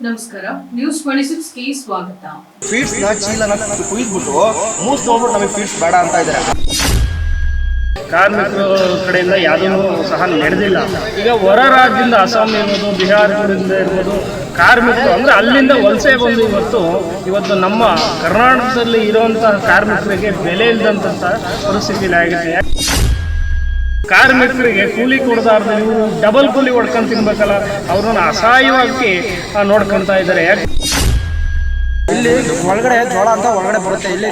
ನಮಸ್ಕಾರ news twenty ಸಿಕ್ಸ್ಗೆ ಸ್ವಾಗತ. ಫೀಡ್ಸ್ನ ಚೀಲನ ಕುಯ್ದ್ಬಿಟ್ಟು ಮೂಸ್ ನೋಡ್ಬಿಟ್ಟು ನಮಗೆ ಫೀಡ್ಸ್ ಬೇಡ ಅಂತ ಇದ್ದಾರೆ. ಕಾರ್ಮಿಕರ ಕಡೆಯಿಂದ ಯಾವುದೂ ಸಹ ನಡೆದಿಲ್ಲ. ಈಗ ಹೊರ ರಾಜ್ಯದಿಂದ ಅಸ್ಸಾಂ ಇರ್ಬೋದು ಬಿಹಾರದಿಂದ ಇರ್ಬೋದು ಕಾರ್ಮಿಕರು ಅಂದರೆ ಅಲ್ಲಿಂದ ವಲಸೆ ಬಂದು ಇವತ್ತು ಇವತ್ತು ನಮ್ಮ ಕರ್ನಾಟಕದಲ್ಲಿ ಇರುವಂತಹ ಕಾರ್ಮಿಕರಿಗೆ ಬೆಲೆ ಇಲ್ಲದಂಥ ಪರಿಸ್ಥಿತಿ ಆಗಿದೆ ಕಾರ್ಮಿಕರಿಗೆ ಕೂಲಿ ಕೊಡದಾರ್ದು ಇವರು ಡಬಲ್ ಕೂಲಿ ಹೊಡ್ಕೊಂಡು ತಿನ್ಬೇಕಲ್ಲ ಅವ್ರನ್ನ ಅಸಹಾಯವಾಗಿ ನೋಡ್ಕೊಂತ ಇದ್ದಾರೆ. ಇಲ್ಲಿ ಒಳಗಡೆ ಜೋಳ ಅಂತ ಒಳಗಡೆ ಬರುತ್ತೆ. ಇಲ್ಲಿ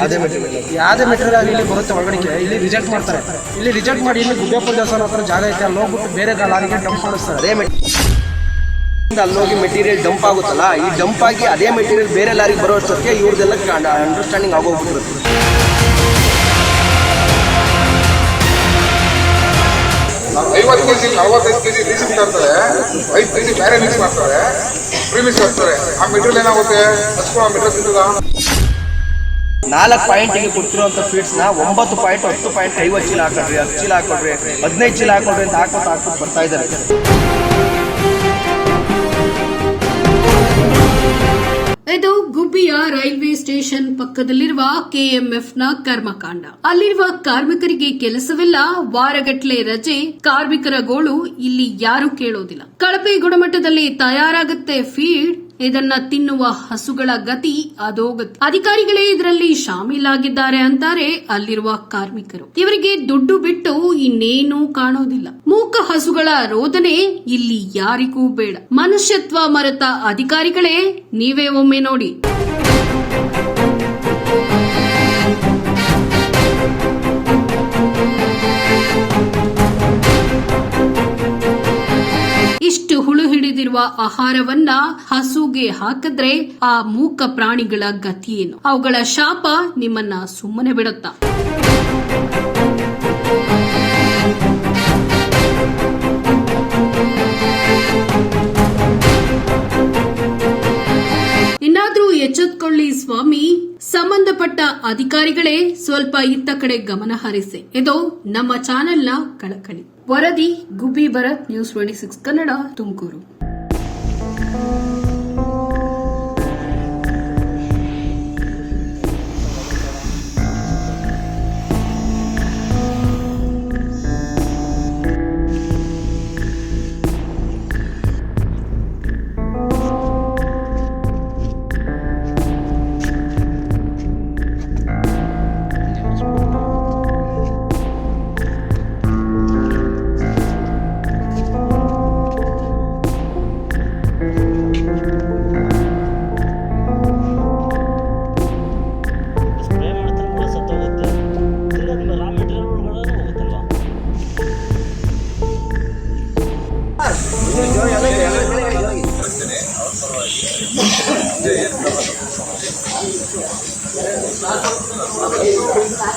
ಯಾವುದೇ ಮೆಟೀರಿಯಲ್ ಆಗಲಿ ಇಲ್ಲಿ ಬರುತ್ತೆ ಒಳಗಡೆ ಇಲ್ಲಿ ರಿಜೆಕ್ಟ್ ಮಾಡ್ತಾರೆ. ಇಲ್ಲಿ ರಿಜೆಕ್ಟ್ ಮಾಡಿ ಇಲ್ಲಿ ಗುಡ್ಡಪ್ಪ ದೇವಸ್ಥಾನ ಹತ್ರ ಜಾಗ ಐತೆ ಅಲ್ಲಿ ಹೋಗ್ಬಿಟ್ಟು ಬೇರೆ ಲಾರಿಗೆ ಡಂಪ್ ಮಾಡಿಸ್ತಾರೆ. ಅದೇ ಮೆಟೀರಿಯಲ್ ಹೋಗಿ ಮೆಟೀರಿಯಲ್ ಡಂಪ್ ಆಗುತ್ತಲ್ಲ ಈ ಡಂಪ್ ಆಗಿ ಅದೇ ಮೆಟೀರಿಯಲ್ ಬೇರೆ ಲಾರಿಗೆ ಬರೋ ಅಷ್ಟೊತ್ತಿಗೆ ಇವ್ರದೆಲ್ಲ ಅಂಡರ್ಸ್ಟ್ಯಾಂಡಿಂಗ್ ಆಗೋಗ್ಬಿಟ್ಟಿರುತ್ತೆ. ಐವತ್ತು ಕೆಜಿ, ನಲವತ್ತೈದು ಕೆಜಿ ಡಿಸಿ ತರ್ತಾರೆ ಐದು ಕೆಜಿ ಬೇರೆ ಮಿಕ್ಸ್ ಮಾಡ್ತಾರೆ. ಪ್ರೀಮಿಕ್ಸ್ ಮಾಡ್ತಾರೆ. ಆ ಮೆಟೀರಿಯಲ್ ಏನಾಗುತ್ತೆ ಅಷ್ಟು ಆ ಮೆಟೀರಿಯಲ್ ತಿಂತದ ನಾಲ್ಕು ಪಾಯಿಂಟಿಗೆ ಕೊಡ್ತಿರೋಂಥ ಫೀಡ್ಸ್ನ ಒಂಬತ್ತು ಪಾಯಿಂಟ್ ಹತ್ತು ಪಾಯಿಂಟ್ ಐವತ್ತು ಚೀಲ ಹಾಕೊಡ್ರಿ ಹತ್ತು ಚೀಲ ಹಾಕೊಡ್ರಿ ಹದಿನೈದು ಚೀಲ ಹಾಕೊಡ್ರಿ ಅಂತ ಹಾಕ್ಬಿಟ್ಟು ಹಾಕ್ಬಿಟ್ಟು ಬರ್ತಾ ಇದ್ದಾರೆ. ಇದು ಗುಬ್ಬಿಯ ರೈಲ್ವೆ ಸ್ಟೇಷನ್ ಪಕ್ಕದಲ್ಲಿರುವ ಕೆಎಂಎಫ್ನ ಕರ್ಮಕಾಂಡ. ಅಲ್ಲಿರುವ ಕಾರ್ಮಿಕರಿಗೆ ಕೆಲಸವಿಲ್ಲ, ವಾರಗಟ್ಲೆ ರಜೆ, ಕಾರ್ಮಿಕರ ಗೋಳು ಇಲ್ಲಿ ಯಾರು ಕೇಳೋದಿಲ್ಲ. ಕಳಪೆ ಗುಣಮಟ್ಟದಲ್ಲಿ ತಯಾರಾಗುತ್ತೆ ಫೀಡ್ ಇದನ್ನ ತಿನ್ನುವ ಹಸುಗಳ ಗತಿ ಅದೋಗತಿ ಅಧಿಕಾರಿಗಳೇ ಇದರಲ್ಲಿ ಶಾಮೀಲಾಗಿದ್ದಾರೆ ಅಂತಾರೆ ಅಲ್ಲಿರುವ ಕಾರ್ಮಿಕರು. ಇವರಿಗೆ ದುಡ್ಡು ಬಿಟ್ಟು ಇನ್ನೇನು ಕಾಣೋದಿಲ್ಲ. ಮೂಕ ಹಸುಗಳ ರೋದನೆ ಇಲ್ಲಿ ಯಾರಿಗೂ ಬೇಡ. ಮನುಷ್ಯತ್ವ ಮರೆತ ಅಧಿಕಾರಿಗಳೇ ನೀವೇ ಒಮ್ಮೆ ನೋಡಿ. ಹಿಡಿದಿರುವ ಆಹಾರವನ್ನ ಹಸುಗೆ ಹಾಕಿದ್ರೆ ಆ ಮೂಕ ಪ್ರಾಣಿಗಳ ಗತಿಯೇನು? ಅವುಗಳ ಶಾಪ ನಿಮ್ಮನ್ನ ಸುಮ್ಮನೆ ಬಿಡುತ್ತಾ? ಇನ್ನಾದ್ರೂ ಎಚ್ಚೆತ್ಕೊಳ್ಳಿ ಸ್ವಾಮಿ. ಸಂಬಂಧಪಟ್ಟ ಅಧಿಕಾರಿಗಳೇ ಸ್ವಲ್ಪ ಇತ್ತ ಕಡೆ ಗಮನ ಹರಿಸಿ. ಇದು ನಮ್ಮ ಚಾನೆಲ್ನ ಕಳಕಳಿ. ವರದಿ Gubbi Bharat news twenty six Kannada, Tumakuru. Thank you.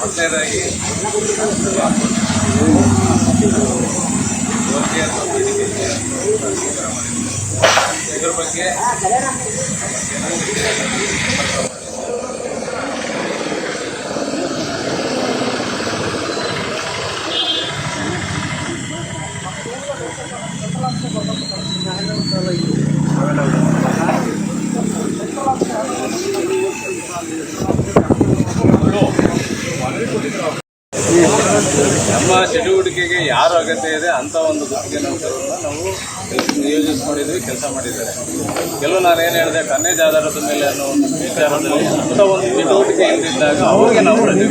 ಮೊದಲನೇದಾಗಿ ಇದ್ರ ಬಗ್ಗೆ ನಮ್ಮ ಚಟುವಟಿಕೆಗೆ ಯಾರು ಅಗತ್ಯ ಇದೆ ಅಂತ ಒಂದು ಗುತ್ತಿಗೆ ನೌಕರರನ್ನ ನಾವು ನಿಯೋಜಿಸ್ಕೊಂಡಿದ್ವಿ ಕೆಲಸ ಮಾಡಿದ್ದಾರೆ. ಕೆಲವು ನಾನು ಏನು ಹೇಳಿದೆ ಕನ್ನೇಜ್ ಆಧಾರದ ಮೇಲೆ ಅನ್ನೋ ಒಂದು ವಿಚಾರದಲ್ಲಿ ಅಂತ ಒಂದು ಚಟುವಟಿಕೆ ಇದ್ದಾಗ ಅವ್ರಿಗೆ ನಾವು ರಜೆ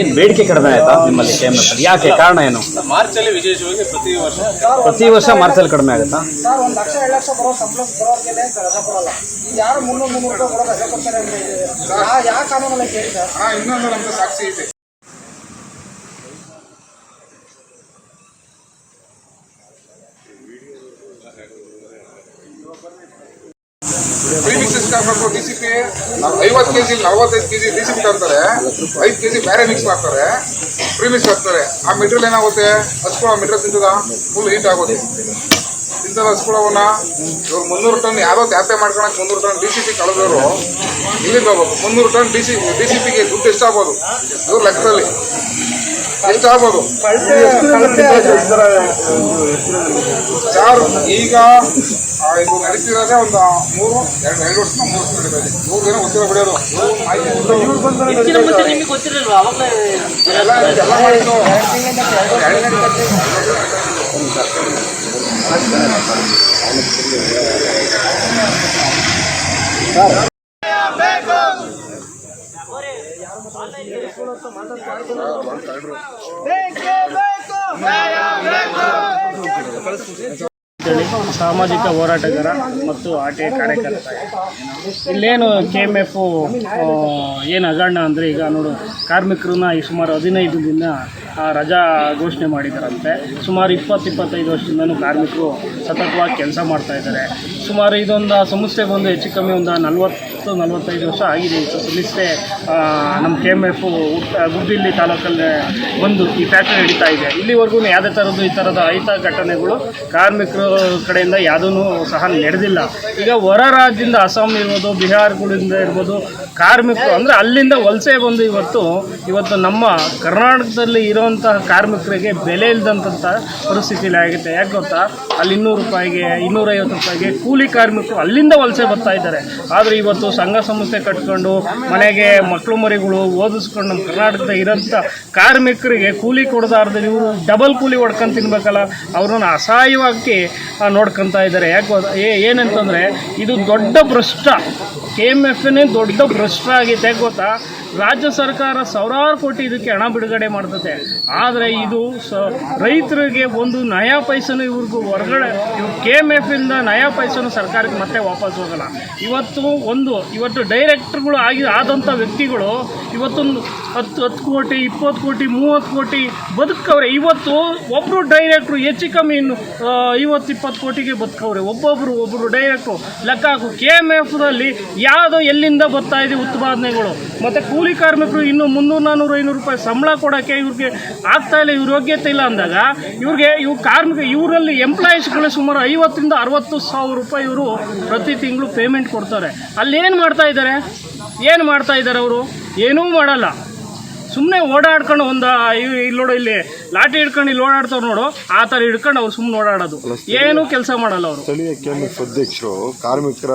ಏನು ಬೇಡಿಕೆ ಕಡಿಮೆ ಆಯ್ತಾ ನಿಮ್ಮಲ್ಲಿ ಯಾಕೆ? ಕಾರಣ ಏನು? ಮಾರ್ಚಲ್ಲಿ ವಿಶೇಷವಾಗಿ ಪ್ರತಿ ವರ್ಷ ಪ್ರತಿ ವರ್ಷ ಮಾರ್ಚಲ್ಲಿ ಕಡಿಮೆ ಆಗುತ್ತಾ? ಸರ್ ಒಂದು ಲಕ್ಷ ಎರಡು ಲಕ್ಷ ಬರೋ ಸಂಬಳ ಬರೋರಿಗೆ ರಜಾ ಕೊಡಲ್ಲ ಈಗ ಯಾರು ಮುನ್ನೂರು ಮುನ್ನೂರು ರೂಪಾಯಿ ಬರೋ ರಜಾ ಕೊಡ್ತಾರೆ ಅಂದ್ರೆ ಯಾವ ಕಾನೂನಲ್ಲಿ ಕೇಳಿ ಸರ್? ಇನ್ನೊಂದು ನಮ್ದು ಸಾಕ್ಷಿ ಇದೆ. ಎಷ್ಟು ಹಾಕ್ಬೇಕು ಡಿ ಸಿ ಪಿ ಐವತ್ತು ಕೆಜಿ ನಲವತ್ತೈದು ಕೆಜಿ ಡಿ ಸಿ ಪಿ ತರ್ತಾರೆ. ಐದು ಕೆಜಿ ಬೇರೆ ಮಿಕ್ಸ್ ಮಾಡ್ತಾರೆ. ಪ್ರೀಮಿಕ್ಸ್ ಹಾಕ್ತಾರೆ. ಆ ಮೆಟೀರಿಯಲ್ ಏನಾಗುತ್ತೆ ಹಚ್ಕೊಳ್ಳೋ ಆ ಮೆಟೀರಿಯಲ್ ತಿಂತದ? ಫುಲ್ ಹೀಟ್ ಆಗುತ್ತೆ. ತಿಂತದ ಹಸ್ಕೊಳವನ್ನ ಇವ್ರು ಮುನ್ನೂರು ಟನ್ ಯಾರೋ ತ್ಯಾಪೆ ಮಾಡ್ಕೊಳಕ್ ಮುನ್ನೂರು ಟನ್ ಡಿ ಸಿ ಪಿ ಕಳೆದವರು ಇಲ್ಲಿಗೆ ಹೋಗ್ಬೇಕು. ಮುನ್ನೂರು ton D C D C ಪಿಗೆ ದುಡ್ಡು ಎಷ್ಟಾಗ್ಬೋದು? ಇವ್ರ ಲೆಕ್ಕದಲ್ಲಿ ಎಷ್ಟಾಗ್ಬೋದು? ಸರ್ ಈಗ ಇದು ನಡೀತಿರೋದೇ ಒಂದು ಮೂರು ಎರಡು ಎರಡು ವರ್ಷ ಮೂರು ವರ್ಷ ನಡೀತಾ ಇದೆ ಮೂರು ದಿನ ಗೊತ್ತಿರೋ ಬಿಡೋದು ಇದಕ್ಕಿಂತ ಮುಂಚೆ ನಿಮಗೆ ಗೊತ್ತಿರಲ್ವಾ ಅವಾಗಲೇ ಎಲ್ಲ ಎಲ್ಲ ಮಾಡಿದ್ದು ಅಂತೇಳಿ ಸಾಮಾಜಿಕ ಹೋರಾಟಗಾರ ಮತ್ತು ಆಟೆ ಕಾರ್ಯಕರ್ತ. ಇಲ್ಲೇನು ಕೆ ಎಂ ಎಫ್ ಏನು ಹಗರಣ ಅಂದರೆ ಈಗ ನೋಡು, ಕಾರ್ಮಿಕರನ್ನ ಈ ಸುಮಾರು ಹದಿನೈದು ದಿನ ರಜಾ ಘೋಷಣೆ ಮಾಡಿದಾರಂತೆ. ಸುಮಾರು ಇಪ್ಪತ್ತು ಇಪ್ಪತ್ತೈದು ವರ್ಷದಿಂದನೂ ಕಾರ್ಮಿಕರು ಸತತವಾಗಿ ಕೆಲಸ ಮಾಡ್ತಾ ಇದ್ದಾರೆ. ಸುಮಾರು ಇದೊಂದು ಸಮಸ್ಯೆ ಬಂದು ಹೆಚ್ಚು ಕಮ್ಮಿ ಒಂದು ನಲ್ವತ್ತು ನಲ್ವತ್ತೈದು ವರ್ಷ ಆಗಿದೆ. ಸಂಸ್ಥೆ ನಮ್ಮ ಕೆ ಎಂ ಎಫ್ ಗುಬ್ಬಿಲ್ಲಿ ತಾಲೂಕಲ್ಲೇ ಬಂದು ಈ ಫ್ಯಾಕ್ಟ್ರಿ ನಡೀತಾ ಇದೆ. ಇಲ್ಲಿವರೆಗೂ ಯಾವುದೇ ಥರದ್ದು ಈ ಥರದ ಅಹಿತ ಘಟನೆಗಳು ಕಾರ್ಮಿಕರ ಕಡೆಯಿಂದ ಯಾವುದೂ ಸಹ ನಡೆದಿಲ್ಲ. ಈಗ ಹೊರ ರಾಜ್ಯದಿಂದ ಅಸ್ಸಾಂ ಇರ್ಬೋದು, ಬಿಹಾರ್ಗಳಿಂದ ಇರ್ಬೋದು, ಕಾರ್ಮಿಕರು ಅಂದರೆ ಅಲ್ಲಿಂದ ವಲಸೆ ಬಂದು ಇವತ್ತು ಇವತ್ತು ನಮ್ಮ ಕರ್ನಾಟಕದಲ್ಲಿ ಇರುವಂತಹ ಕಾರ್ಮಿಕರಿಗೆ ಬೆಲೆ ಇಲ್ಲದಂಥ ಪರಿಸ್ಥಿತಿಯಲ್ಲಿ ಆಗುತ್ತೆ. ಯಾಕೆ ಗೊತ್ತಾ? ಅಲ್ಲಿ ಇನ್ನೂರು ರೂಪಾಯಿಗೆ, ಇನ್ನೂರೈವತ್ತು ರೂಪಾಯಿಗೆ ಕೂಲಿ ಕಾರ್ಮಿಕರು ಅಲ್ಲಿಂದ ವಲಸೆ ಬರ್ತಾ ಇದ್ದಾರೆ. ಆದರೆ ಇವತ್ತು ಸಂಘ ಸಂಸ್ಥೆ ಕಟ್ಕೊಂಡು ಮನೆಗೆ ಮಕ್ಕಳು ಮರಿಗಳು ಓದಿಸ್ಕೊಂಡು ನಮ್ಮ ಕರ್ನಾಟಕದ ಇರೋಂಥ ಕಾರ್ಮಿಕರಿಗೆ ಕೂಲಿ ಕೊಡದಾರ್ದು ಇವರು ಡಬಲ್ ಕೂಲಿ ಹೊಡ್ಕೊಂಡು ತಿನ್ಬೇಕಲ್ಲ, ಅವ್ರನ್ನ ಅಸಹಾಯವಾಗಿ ನೋಡ್ಕೊತ ಇದ್ದಾರೆ. ಯಾಕೆ? ಏ- ಏನಂತಂದರೆ ಇದು ದೊಡ್ಡ ಭ್ರಷ್ಟ. ಕೆ ಎಂ ಎಫ್ನೇ ದೊಡ್ಡ ಭ್ರಷ್ಟ ಆಗಿದೆ ಗೊತ್ತಾ? ರಾಜ್ಯ ಸರ್ಕಾರ ಸಾವಿರಾರು ಕೋಟಿ ಇದಕ್ಕೆ ಹಣ ಬಿಡುಗಡೆ ಮಾಡ್ತದೆ. ಆದರೆ ಇದು ಸ ರೈತರಿಗೆ ಒಂದು ನಯಾ ಪೈಸನು ಇವ್ರಿಗೂ ಹೊರಗಡೆ, ಇವ್ರು ಕೆ ಎಂ ಎಫ್ ಇಂದ ನಯಾ ಪೈಸನು ಸರ್ಕಾರಕ್ಕೆ ಮತ್ತೆ ವಾಪಸ್ ಹೋಗಲ್ಲ. ಇವತ್ತು ಒಂದು, ಇವತ್ತು ಡೈರೆಕ್ಟ್ರ್ಗಳು ಆಗಿ ಆದಂಥ ವ್ಯಕ್ತಿಗಳು ಇವತ್ತೊಂದು ಹತ್ತು ಹತ್ತು ಕೋಟಿ, ಇಪ್ಪತ್ತು ಕೋಟಿ, ಮೂವತ್ತು ಕೋಟಿ ಬದುಕವ್ರೆ. ಇವತ್ತು ಒಬ್ಬರು ಡೈರೆಕ್ಟ್ರು ಹೆಚ್ಚು ಕಮ್ಮಿ ಇನ್ನು ಐವತ್ತು, ಇಪ್ಪತ್ತು ಕೋಟಿಗೆ ಬದುಕವ್ರೆ. ಒಬ್ಬೊಬ್ಬರು ಒಬ್ಬರು ಡೈರೆಕ್ಟ್ರು ಲೆಕ್ಕ ಹಾಕು. ಕೆ ಎಂ ಎಫ್ನಲ್ಲಿ ಯಾವುದೋ ಎಲ್ಲಿಂದ ಬರ್ತಾ ಇದೆ ಉತ್ಪಾದನೆಗಳು. ಮತ್ತು ಕೂಲಿ ಕಾರ್ಮಿಕರು ಇನ್ನೂ ಮುನ್ನೂರು ನಾನ್ನೂರು ಐನೂರು ರೂಪಾಯಿ ಸಂಬಳ ಕೊಡೋಕ್ಕೆ ಇವ್ರಿಗೆ ಆಗ್ತಾ ಇಲ್ಲ, ಇವ್ರ ಯೋಗ್ಯತೆ ಇಲ್ಲ ಅಂದಾಗ, ಇವ್ರಿಗೆ ಇವು ಕಾರ್ಮಿಕ, ಇವರಲ್ಲಿ ಎಂಪ್ಲಾಯೀಸ್ಗಳು ಸುಮಾರು ಐವತ್ತರಿಂದ ಅರವತ್ತು ಸಾವಿರ ರೂಪಾಯಿ ಇವರು ಪ್ರತಿ ತಿಂಗಳು ಪೇಮೆಂಟ್ ಕೊಡ್ತಾರೆ. ಅಲ್ಲೇನು ಮಾಡ್ತಾ ಇದ್ದಾರೆ? ಏನು ಮಾಡ್ತಾ ಇದ್ದಾರೆ ಅವರು? ಏನೂ ಮಾಡಲ್ಲ. ಸುಮ್ಮನೆ ಓಡಾಡ್ಕೊಂಡು ಒಂದು ಇಲ್ಲಿ ನೋಡು ಇಲ್ಲಿ ಲಾಟಿ ಹಿಡ್ಕೊಂಡು ಇಲ್ಲಿ ಓಡಾಡ್ತಾವ್ರು ನೋಡು ಆ ಥರ ಹಿಡ್ಕೊಂಡು ಅವ್ರು ಸುಮ್ಮನೆ ಓಡಾಡೋದು. ಏನು ಕೆಲಸ ಮಾಡಲ್ಲ ಅವರು. ಸ್ಥಳೀಯ ಕೆಎಂಎಫ್ ಅಧ್ಯಕ್ಷರು ಕಾರ್ಮಿಕರ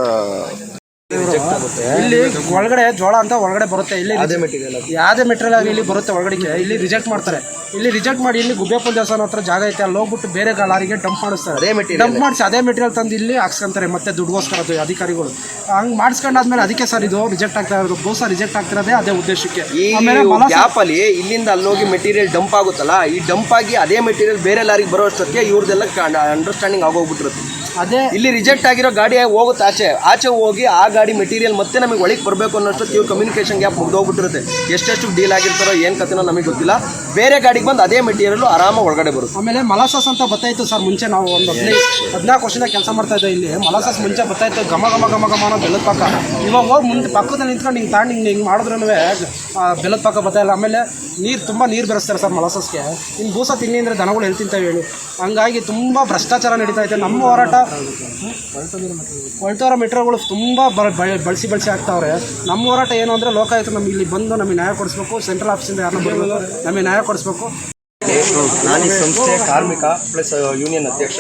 ಇಲ್ಲಿ ಒಳಗಡೆ ಜೋಳ ಅಂತ ಒಳಗಡೆ ಬರುತ್ತೆ. ಇಲ್ಲಿ ಯಾವುದೇ ಮೆಟೀರಿಯಲ್ ಆಗಲಿ ಇಲ್ಲಿ ಬರುತ್ತೆ ಒಳಗಡೆ ಇಲ್ಲಿ ರಿಜೆಕ್ಟ್ ಮಾಡ್ತಾರೆ. ಇಲ್ಲಿ ರಿಜೆಕ್ಟ್ ಮಾಡಿ ಇಲ್ಲಿ ಗುಬ್ಬೇಪ್ಪನ ದೇವಸ್ಥಾನ ಹತ್ರ ಜಾಗ ಐತೆ. ಅಲ್ಲಿ ಹೋಗ್ಬಿಟ್ಟು ಬೇರೆ ಲಾರಿಗೆ ಡಂಪ್ ಮಾಡಿಸ್ತಾರೆ. ಅದೇ ಮೆಟೀರಿಯಲ್ ಡಂಪ್ ಮಾಡಿಸಿ ಅದೇ ಮೆಟೀರಿಯಲ್ ತಂದು ಇಲ್ಲಿ ಹಾಕ್ಸ್ಕೊಂತಾರೆ. ಮತ್ತೆ ದುಡ್ಗೋಸ್ಕರ ಅದು ಅಧಿಕಾರಿಗಳು. ಹಂಗೆ ಮಾಡಿಸ್ಕೊಂಡಾದ್ಮೇಲೆ ಅದಕ್ಕೆ ಸರ್ ಇದು ರಿಜೆಕ್ಟ್ ಆಗ್ತಾ ಇರೋದು. ಬಹುಶಃ ರಿಜೆಕ್ಟ್ ಆಗ್ತಿರೋದೇ ಅದೇ ಉದ್ದೇಶಕ್ಕೆ. ಈ ಆಮೇಲೆ ಗ್ಯಾಪ್ ಅಲ್ಲಿ ಇಲ್ಲಿಂದ ಅಲ್ಲೋಗಿ ಮೆಟೀರಿಯಲ್ ಡಂಪ್ ಆಗುತ್ತಲ್ಲ ಈ ಡಂಪ್ ಆಗಿ ಅದೇ ಮೆಟೀರಿಯಲ್ ಬೇರೆ ಲಾರಿಗೆ ಬರೋ ಅಷ್ಟೊತ್ತಿಗೆ ಇವ್ರದೆಲ್ಲ ಅಂಡರ್ಸ್ಟ್ಯಾಂಡಿಂಗ್ ಆಗೋಗ್ಬಿಟ್ಟಿರುತ್ತೆ. ಅದೇ ಇಲ್ಲಿ ರಿಜೆಕ್ಟ್ ಆಗಿರೋ ಗಾಡಿ ಹೋಗುತ್ತೆ ಆಚೆ. ಆಚೆ ಹೋಗಿ ಆ ಗಾಡಿ ಮೆಟೀರಿಯಲ್ ಮತ್ತೆ ನಮಗೆ ಒಳಗೆ ಬರಬೇಕು ಅನ್ನೋಷ್ಟು ಇವ್ರು ಕಮ್ಯುನಿಕೇಶನ್ ಗ್ಯಾಪ್ ಮುಗ್ದೋಗ್ಬಿಟ್ಟಿರುತ್ತೆ ಎಷ್ಟೆಷ್ಟು ಡೀಲ್ ಆಗಿರ್ತಾರೋ, ಏನು ಕಥೆನೋ ನಮಗೆ ಗೊತ್ತಿಲ್ಲ. ಬೇರೆ ಗಾಡಿಗೆ ಬಂದು ಅದೇ ಮೆಟೀರಿಯಲ್ ಆರಾಮಾಗಿ ಒಳಗಡೆ ಬರುತ್ತೆ. ಆಮೇಲೆ ಮಲಾಸಸ್ ಅಂತ ಬರ್ತಾಯಿತ್ತು ಸರ್ ಮುಂಚೆ ನಾವು ಒಂದು ಹದಿನೈದು, ಹದಿನಾಲ್ಕು ವರ್ಷದಿಂದ ಕೆಲಸ ಮಾಡ್ತಾ ಇದ್ದೆ ಇಲ್ಲಿ. ಮಲಾಸಸ್ ಮುಂಚೆ ಬರ್ತಾಯಿತ್ತು ಘಮ ಘಮ ಘಮ ಘಮ ಅನ್ನೋ ಬೆಲ್ಲದ ಪಾಕ. ಇವಾಗ ಹೋಗಿ ಮುಂದೆ ಪಕ್ಕದಲ್ಲಿ ನಿಂತ್ಕೊಂಡು ಹಿಂಗೆ ತಾಂಡ್ ಹಿಂಗೆ ಹಿಂಗೆ ಮಾಡಿದ್ರೂ ಬೆಲ್ಲದ ಪಾಕ ಬರ್ತಾ ಇಲ್ಲ. ಆಮೇಲೆ ನೀರು ತುಂಬ ನೀರು ಬೆರೆಸ್ತಾರೆ ಸರ್ ಮಲಾಸಾಸ್ಗೆ. ಇನ್ನು ಬೂಸ ತಿನ್ನಿ ಅಂದರೆ ದನಗಳು ಎಲ್ಲಿ ತಿಂತಾವೆ ಹೇಳಿ. ಹಂಗಾಗಿ ತುಂಬ ಭ್ರಷ್ಟಾಚಾರ ನಡೀತಾ ಇದೆ. ನಮ್ಮ ಹೋರಾಟ ಹೊರಟೋರೋ ಮೆಟ್ರೋಗಳು ತುಂಬ ಬಳಸಿ ಬಳಸಿ ಆಗ್ತಾವ್ರೆ ನಮ್ಮ ಹೋರಾಟ ಏನು ಅಂದರೆ ಲೋಕಾಯುಕ್ತ ನಮ್ಗೆ ಇಲ್ಲಿ ಬಂದು ನಮಗೆ ನ್ಯಾಯ ಕೊಡಿಸ್ಬೇಕು ಸೆಂಟ್ರಲ್ ಆಫೀಸಿಂದ ಯಾರನ್ನ ಬರ್ಬೋದು ನಮಗೆ ನ್ಯಾಯ ಕೊಡಿಸ್ಬೇಕು. ನಾನು ಈ ಸಂಸ್ಥೆ ಕಾರ್ಮಿಕ ಪ್ಲಸ್ ಯೂನಿಯನ್ ಅಧ್ಯಕ್ಷ.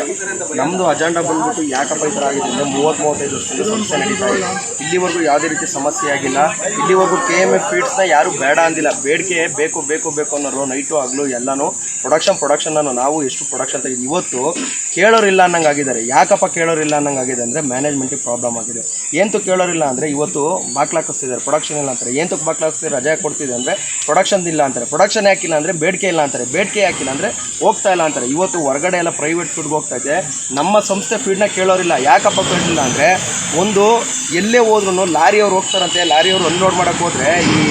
ನಮ್ಮದು ಅಜೆಂಡಾ ಬಂದ್ಬಿಟ್ಟು ಯಾಕಪ್ಪ ಈ ಥರ ಆಗಿದೆ? ಅಂದರೆ ಮೂವತ್ತು ಮೂವತ್ತೈದು ವರ್ಷದಿಂದ ಸಂಸ್ಥೆ ನಡೀತಾ ಇದೆ. ಇಲ್ಲಿವರೆಗೂ ಯಾವುದೇ ರೀತಿ ಸಮಸ್ಯೆ ಆಗಿಲ್ಲ. ಇಲ್ಲಿವರೆಗೂ ಕೆ ಎಂ ಎಫ್ ಫೀಡ್ಸ್ನ ಯಾರು ಬೇಡ ಅಂದಿಲ್ಲ. ಬೇಡಿಕೆ ಬೇಕು ಬೇಕು ಬೇಕು ಅನ್ನೋರು ನೈಟು ಆಗಲು ಎಲ್ಲನೂ ಪ್ರೊಡಕ್ಷನ್ ಪ್ರೊಡಕ್ಷನ್ ಅನ್ನೋ ನಾವು ಎಷ್ಟು ಪ್ರೊಡಕ್ಷನ್ ತೆಗೆದು ಇವತ್ತು ಕೇಳೋರಿಲ್ಲ ಅನ್ನಂಗೆ ಆಗಿದ್ದಾರೆ ಯಾಕಪ್ಪ ಕೇಳೋರಿಲ್ಲ ಅನ್ನಂಗೆ ಆಗಿದೆ ಅಂದರೆ ಮ್ಯಾನೇಜ್ಮೆಂಟಿಗೆ ಪ್ರಾಬ್ಲಮ್ ಆಗಿದೆ. ಏಂತೂ ಕೇಳೋರಿಲ್ಲ ಅಂದರೆ ಇವತ್ತು ಬಾಕ್ಲಾಕಿಸ್ತಿದ್ದಾರೆ ಪ್ರೊಡಕ್ಷನ್ ಇಲ್ಲ ಅಂತಾರೆ. ಏಂತಕ್ಕೆ ಬಾಕ್ಲಾಕಿಸ್ತಿದ್ದಾರೆ ರಜೆ ಕೊಡ್ತಿದೆ ಅಂದರೆ ಪ್ರೊಡಕ್ಷನ್ ಇಲ್ಲ ಅಂತಾರೆ. ಪ್ರೊಡಕ್ಷನ್ ಯಾಕಿಲ್ಲ ಅಂದರೆ ಬೇಡಿಕೆ ಇಲ್ಲ ಅಂತಾರೆ. ಬೇಡಿಕೆ ಯಾಕಿಲ್ಲ ಅಂದರೆ ಹೋಗ್ತಾ ಇಲ್ಲ ಅಂತಾರೆ. ಇವತ್ತು ಹೊರಗಡೆ ಎಲ್ಲ ಪ್ರೈವೇಟ್ ಫೀಡ್ಗೆ ಹೋಗ್ತಾ ಇದೆ ನಮ್ಮ ಸಂಸ್ಥೆ ಫೀಡ್ನ ಕೇಳೋರಿಲ್ಲ. ಯಾಕಪ್ಪ ಕೇಳಿಲ್ಲ ಅಂದರೆ, ಒಂದು, ಎಲ್ಲೇ ಹೋದ್ರೂ ಲಾರಿಯವ್ರು ಹೋಗ್ತಾರಂತೆ. ಲಾರಿಯವರು ಅನ್ಲೋಡ್ ಮಾಡೋಕೆ ಹೋದ್ರೆ, ಈ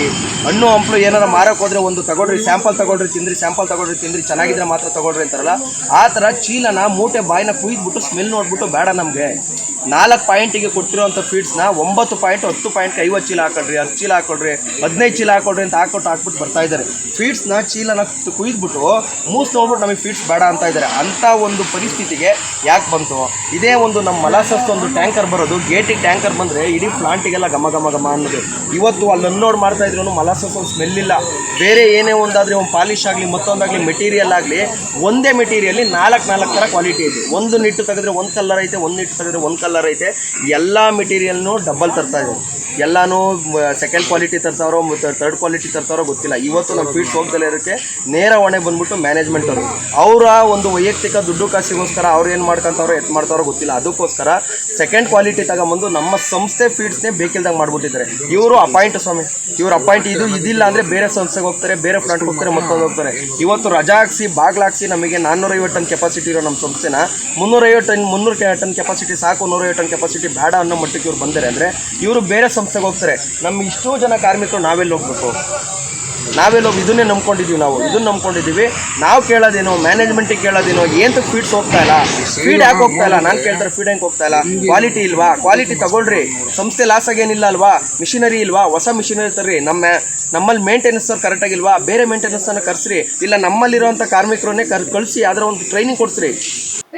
ಹಣ್ಣು, ಹಂಪಲು ಏನಾರ ಮಾರೋಕೆ ಹೋದ್ರೆ ಒಂದು ತಗೊಳ್ರಿ ಸ್ಯಾಂಪಲ್ ತಗೊಳ್ರಿ, ತಿಂದ್ರಿ ಸ್ಯಾಂಪಲ್ ತಗೊಳ್ರಿ, ತಿಂದ್ರಿ, ಚೆನ್ನಾಗಿದ್ರೆ ಮಾತ್ರ ತಗೊಳ್ರಿ ಅಂತಾರಲ್ಲ, ಆ ಥರ ಚೀಲನ ಮೂಟೆ ಬಾಯಿನ ಕುಯ್ದ್ಬಿಟ್ಟು ಸ್ಮೆಲ್ ನೋಡ್ಬಿಟ್ಟು ಬೇಡ ನಮಗೆ. ನಾಲ್ಕು ಪಾಯಿಂಟಿಗೆ ಕೊಟ್ಟಿರೋಂಥ ಫೀಡ್ಸ್ನ ಒಂಬತ್ತು ಪಾಯಿಂಟ್ ಹತ್ತು ಪಾಯಿಂಟ್ಗೆ ಐವತ್ತು ಚೀಲ ಹಾಕೊಳ್ರಿ, ಹತ್ತು ಚೀಲ ಹಾಕೊಳ್ರಿ, ಹದಿನೈದು ಚೀಲ ಹಾಕೊಳ್ರಿ ಅಂತ ಹಾಕೊಟ್ಟು ಹಾಕ್ಬಿಟ್ಟು ಬರ್ತಾ ಇದ್ದಾರೆ. ಫೀಡ್ಸ್ನ ಚೀಲನ ಕುಯ್ದ್ಬಿಟ್ಟು ಮೂಸ್ ನೋಡ್ಬಿಟ್ಟು ನಮಗೆ ಫೀಡ್ಸ್ ಬೇಡ ಅಂತ ಇದ್ದಾರೆ ಅಂಥ ಒಂದು ಪರಿಸ್ಥಿತಿಗೆ ಯಾಕೆ ಬಂತು? ಇದೇ ಒಂದು ನಮ್ಮ ಮಲಾಸಸ್ ಒಂದು ಟ್ಯಾಂಕರ್ ಬರೋದು. ಗೇಟಿಗೆ ಟ್ಯಾಂಕರ್ ಬಂದರೆ ಇಡೀ ಪ್ಲಾಂಟಿಗೆಲ್ಲ ಘಮ ಘಮ ಘಮ ಅನ್ನೋದು. ಇವತ್ತು ಅಲ್ಲಿ ಅನ್ಲೋಡ್ ಮಾಡ್ತಾ ಇದ್ರು ಮಲಾಸಸ್ ಒಂದು ಸ್ಮೆಲ್ ಇಲ್ಲ. ಬೇರೆ ಏನೇ ಒಂದಾದರೆ ಒಂದು ಪಾಲಿಶ್ ಆಗಲಿ, ಮತ್ತೊಂದಾಗಲಿ ಮೆಟೀರಿಯಲ್ ಆಗಲಿ, ಒಂದೇ ಮೆಟೀರಿಯಲ್ಲಿ ನಾಲ್ಕು ನಾಲ್ಕು ಥರ ಕ್ವಾಲಿಟಿ ಇದೆ. ಒಂದು ನಿಟ್ಟು ತೆಗೆದ್ರೆ ಒಂದು ಕಲರ್ ಐತೆ, ಒಂದು ನಿಟ್ಟು ತೆಗೆದ್ರೆ ಒಂದು ಕಲರ್ ಐತೆ. ಎಲ್ಲ ಮೆಟೀರಿಯಲ್ನು ಡಬ್ಬಲ್ ತರ್ತಾ ಇದ್ದಾರೆ ಎಲ್ಲನೂ ಸೆಕೆಂಡ್ ಕ್ವಾಲಿಟಿ ತರ್ತಾರೋ ಥರ್ಡ್ ಕ್ವಾಲಿಟಿ ತರ್ತಾರೋ ಗೊತ್ತಿಲ್ಲ. ಇವತ್ತು ನಮ್ಮ ಫೀಡ್ಸ್ ಹೋಗ್ದಲ್ಲೇ ಇರೋಕ್ಕೆ ನೇರ ಹೊಣೆ ಬಂದ್ಬಿಟ್ಟು ಮ್ಯಾನೇಜ್ಮೆಂಟ್ ಅವರು ಅವರ ಒಂದು ವೈಯಕ್ತಿಕ ದುಡ್ಡು ಕಾಸಿಗೋಸ್ಕರ ಅವ್ರು ಏನು ಮಾಡ್ಕೊಂತವ್ರು ಎತ್ ಮಾಡ್ತಾರೋ ಗೊತ್ತಿಲ್ಲ. ಅದಕ್ಕೋಸ್ಕರ ಸೆಕೆಂಡ್ ಕ್ವಾಲಿಟಿ ತಗೊಂಬಂದು ನಮ್ಮ ಸಂಸ್ಥೆ ಫೀಡ್ಸ್ನೇ ಬೇಕಿಲ್ದಾಗ ಮಾಡ್ಬಿಟ್ಟಿದ್ದಾರೆ. ಇವರು ಅಪಾಯಿಂಟ್ ಸ್ವಾಮಿ. ಇವರು ಅಪಾಯಿಂಟ್ ಇದು ಇದಿಲ್ಲ ಅಂದರೆ ಬೇರೆ ಸಂಸ್ಥೆಗೆ ಹೋಗ್ತಾರೆ, ಬೇರೆ ಪ್ಲಾಂಟ್ಗೆ ಹೋಗ್ತಾರೆ, ಮತ್ತೊಂದು ಹೋಗ್ತಾರೆ. ಇವತ್ತು ರಜಾ ಹಾಕ್ಸಿ ಬಾಗ್ಲಾಕ್ಸಿ ನಮಗೆ ನಾನ್ನೂರೈವತ್ತು ಟನ್ ಕೆಪಾಸಿಟಿ ಇರೋ ನಮ್ಮ ಸಂಸ್ಥೆನ, ಮುನ್ನೂರೈವತ್ತು ಟನ್ ಮುನ್ನೂರು ಟನ್ ಕೆಪಾಸಿಟಿ ಸಾಕು, ನೂರೈವತ್ತು ಟನ್ ಕೆಪಾಸಿಟಿ ಬೇಡ ಅನ್ನೋ ಮಟ್ಟಕ್ಕೆ ಇವ್ರು ಬಂದರೆ ಅಂದರೆ ಇವರು ಬೇರೆ ಸಂಸ್ಥೆಗೆ ಹೋಗ್ತಾರೆ. ನಮ್ಮ ಇಷ್ಟೋ ಜನ ಕಾರ್ಮಿಕರು ನಾವೆಲ್ಲಿ ಹೋಗ್ಬೇಕು? ನಾವೆಲ್ಲ ಇದನ್ನೇ ನಂಬ್ಕೊಂಡಿದ್ದೀವಿ ನಾವು. ಇದನ್ನ ನಂಬ್ಕೊಂಡಿದ್ದೀವಿ ನಾವು ಕೇಳೋದೇನೋ ಮ್ಯಾನೇಜ್ಮೆಂಟಿಗೆ ಕೇಳೋದೇನೋ ಏನು ಫೀಡ್ಸ್ ಹೋಗ್ತಾ ಇಲ್ಲ. ಫೀಡ್ ಯಾಕೆ ಹೋಗ್ತಾ ಇಲ್ಲ? ನಾನು ಕೇಳ್ತಾರೆ ಫೀಡ್ ಹೆಂಗೆ ಹೋಗ್ತಾ ಇಲ್ಲ? ಕ್ವಾಲಿಟಿ ಇಲ್ವಾ? ಕ್ವಾಲಿಟಿ ತಗೊಳ್ರಿ. ಸಂಸ್ಥೆ ಲಾಸ್ ಆಗೇನಿಲ್ಲ ಅಲ್ವಾ? ಮಿಷಿನರಿ ಇಲ್ವಾ? ಹೊಸ ಮಿಷಿನರಿ ತರ್ರಿ. ನಮ್ಮ, ನಮ್ಮಲ್ಲಿ ಮೇಂಟೆನೆನ್ಸ್ ಅವ್ರು ಕರೆಕ್ಟಾಗಿಲ್ವಾ ಬೇರೆ ಮೇಂಟೆನೆನ್ಸನ್ನು ಕರೆಸ್ರಿ. ಇಲ್ಲ ನಮ್ಮಲ್ಲಿರುವಂಥ ಕಾರ್ಮಿಕರನ್ನೇ ಕರ್, ಕಳಿಸಿ ಯಾವ್ದಾರ ಒಂದು ಟ್ರೈನಿಂಗ್ ಕೊಡಿಸ್ರಿ.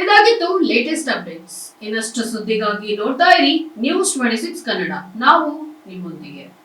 ಇದಾಗಿತ್ತು ಲೇಟೆಸ್ಟ್ ಅಪ್ಡೇಟ್ಸ್ ಇನ್ನಷ್ಟು ಸುದ್ದಿಗಾಗಿ ನೋಡ್ತಾ ಇರಿ ನ್ಯೂಸ್ ಟ್ವೆಂಟಿ ಸಿಕ್ಸ್ ಕನ್ನಡ. ನಾವು ನಿಮ್ಮೊಂದಿಗೆ.